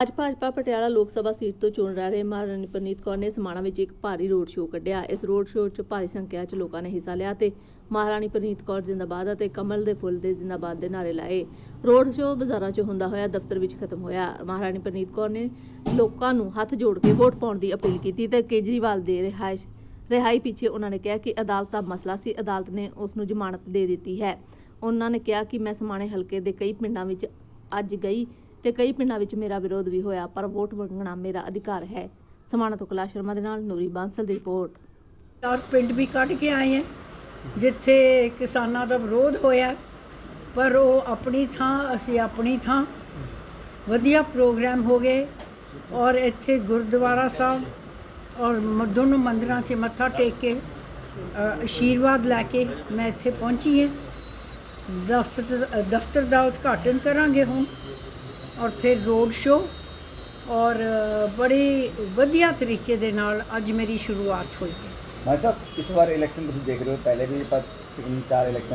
ਅੱਜ ਭਾਜਪਾ ਪਟਿਆਲਾ ਲੋਕ ਸਭਾ ਸੀਟ ਤੋਂ ਚੋਣ ਲੜ ਰਹੇ ਮਹਾਰਾਣੀ ਪ੍ਰਨੀਤ ਕੌਰ ਨੇ ਸਮਾਣਾ ਵਿੱਚ ਇੱਕ ਭਾਰੀ ਰੋਡ ਸ਼ੋਅ ਕੱਢਿਆ। ਇਸ ਰੋਡ ਸ਼ੋਅ 'ਚ ਭਾਰੀ ਸੰਖਿਆ 'ਚ ਲੋਕਾਂ ਨੇ ਹਿੱਸਾ ਲਿਆ ਤੇ ਮਹਾਰਾਣੀ ਪ੍ਰਨੀਤ ਕੌਰ ਜ਼ਿੰਦਾਬਾਦ ਅਤੇ ਕਮਲ ਦੇ ਫੁੱਲ ਦੇ ਜ਼ਿੰਦਾਬਾਦ ਦੇ ਨਾਅਰੇ ਲਾਏ। ਰੋਡ ਸ਼ੋਅ ਬਾਜ਼ਾਰਾਂ 'ਚ ਹੁੰਦਾ ਹੋਇਆ ਦਫ਼ਤਰ ਵਿੱਚ ਖਤਮ ਹੋਇਆ। ਮਹਾਰਾਣੀ ਪ੍ਰਨੀਤ ਕੌਰ ਨੇ ਲੋਕਾਂ ਨੂੰ ਹੱਥ ਜੋੜ ਕੇ ਵੋਟ ਪਾਉਣ ਦੀ ਅਪੀਲ ਕੀਤੀ ਤੇ ਕੇਜਰੀਵਾਲ ਦੇ ਰਿਹਾਇਸ਼, ਰਿਹਾਈ ਪਿੱਛੇ ਉਹਨਾਂ ਨੇ ਕਿਹਾ ਕਿ ਅਦਾਲਤ ਦਾ ਮਸਲਾ ਸੀ, ਅਦਾਲਤ ਨੇ ਉਸ ਨੂੰ ਜ਼ਮਾਨਤ ਦੇ ਦਿੱਤੀ ਹੈ। ਉਹਨਾਂ ਨੇ ਕਿਹਾ ਕਿ ਮੈਂ ਸਮਾਣੇ ਹਲਕੇ ਦੇ ਕਈ ਪਿੰਡਾਂ ਵਿੱਚ ਅੱਜ ਗਈ ਤੇ ਕਈ ਪਿੰਡਾਂ ਵਿੱਚ ਮੇਰਾ ਵਿਰੋਧ ਵੀ ਹੋਇਆ ਪਰ ਵੋਟ ਮੰਗਣਾ ਮੇਰਾ ਅਧਿਕਾਰ ਹੈ। ਸਮਾਣਾ ਤੋਂ ਕੈਲਾਸ਼ ਸ਼ਰਮਾ ਦੇ ਨਾਲ ਨੂਰੀ ਬਾਂਸਲ ਦੀ ਰਿਪੋਰਟ। ਔਰ ਪਿੰਡ ਵੀ ਕੱਢ ਕੇ ਆਏ ਹੈ ਜਿੱਥੇ ਕਿਸਾਨਾਂ ਦਾ ਵਿਰੋਧ ਹੋਇਆ ਪਰ ਉਹ ਆਪਣੀ ਥਾਂ ਅਸੀਂ ਆਪਣੀ ਥਾਂ। ਵਧੀਆ ਪ੍ਰੋਗਰਾਮ ਹੋ ਗਏ ਔਰ ਇੱਥੇ ਗੁਰਦੁਆਰਾ ਸਾਹਿਬ ਔਰ ਮ- ਦੋਨੋਂ ਮੰਦਿਰਾਂ 'ਚ ਮੱਥਾ ਟੇਕ ਕੇ ਅ, ਆਸ਼ੀਰਵਾਦ ਲੈ ਕੇ ਮੈਂ ਇੱਥੇ ਪਹੁੰਚੀ ਹਾਂ। ਦਫ਼ਤਰ ਦਫ਼ਤਰ ਦਾ ਉਦਘਾਟਨ ਕਰਾਂਗੇ ਹੁਣ। ਔਰ ਫਿਰ ਰੋਡ ਸ਼ੋ ਔਰ ਅ, ਬੜੀ ਵਧੀਆ ਤਰੀਕੇ ਦੇ ਨਾਲ ਅੱਜ ਮੇਰੀ ਸ਼ੁਰੂਆਤ ਹੋਈ ਹੈ भाई साहब इस बार इलेक्शन ਤੁਸੀਂ ਦੇਖ ਰਹੇ ਹੋ ਪਹਿਲੇ ਵੀ ਪਰ ਤਿੰਨ ਚਾਰ ਇਲੈਕਸ਼ਨ